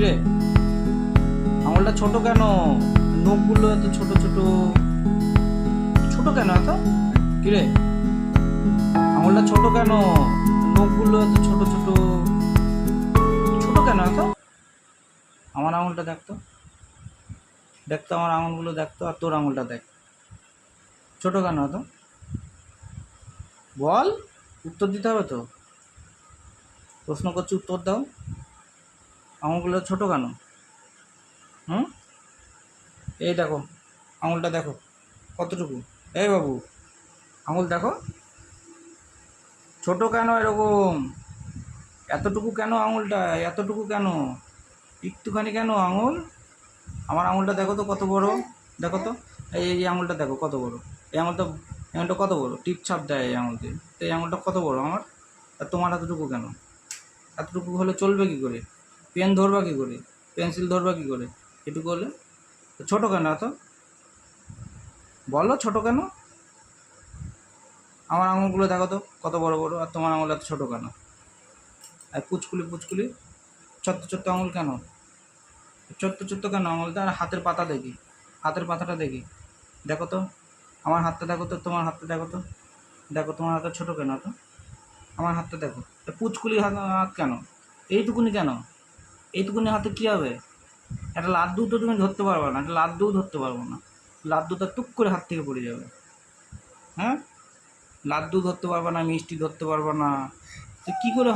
কিরে আঙুলটা ছোট কেন? নখগুলো এত ছোট ছোট। ছোট কেন এত? কিরে? আঙুলটা ছোট কেন? নখগুলো এত ছোট ছোট। ছোট কেন এত? আমার আঙুলটা দেখতো দেখতো আমার আঙুলগুলো দেখতো আর তোর আঙুলটা দেখ। ছোট কেন এত? বল, উত্তর দিতে হবে তো। প্রশ্ন করছি উত্তর দাও। আঙুলগুলো ছোট কেন? হুম? এই দেখো, আঙুলটা দেখো, কতটুকু? এই বাবু, আঙুল দেখো। ছোট কেন এরকম? এতটুকু কেন আঙুলটা? এতটুকু কেন? একটুখানি কেন আঙুল? আমার আঙুলটা দেখো তো কত বড়? দেখো তো। এই এই আঙুলটা দেখো, কত বড়? এই আঙুলটা আঙুলটা কত বড়? টিপ ছাপ দেয় এই আঙুল দিয়ে তো এই আঙুলটা কত বড় আমার? আর তোমার এতটুকু কেন? এতটুকু হলে চলবে কী করে? পেন ধরবা কী করে? পেন্সিল ধরবা কী করে? এটুকু হলে ছোটো কেন এত? বলো ছোটো কেন? আমার আঙুলগুলো দেখো তো, কত বড় বড়, আর তোমার আঙুল এত ছোটো কেন? আর পুচকুলি পুচকুলি ছোট্ট ছোট্ট আঙুল কেন? ছোট্ট ছোট্ট কেন আঙুলটা? আর হাতের পাতা দেখি। হাতের পাতাটা দেখি। দেখো তো, আমার হাতটা দেখো তো, তোমার হাতটা দেখো তো। দেখো তোমার হাতটা ছোটো কেন তো আমার হাতটা দেখো। পুচকুলি হাত হাত কেন? এইটুকুনি কেন? এইটুকুনি হাতে কী হবে? একটা লাড্ডু তো তুমি ধরতে পারবে না, একটা লাড্ডুও ধরতে পারব না। লাড্ডুটা টুক করে হাত থেকে পড়ে যাবে। হ্যাঁ? লাড্ডু ধরতে পারবে না, মিষ্টি ধরতে পারবে না। তো কী করে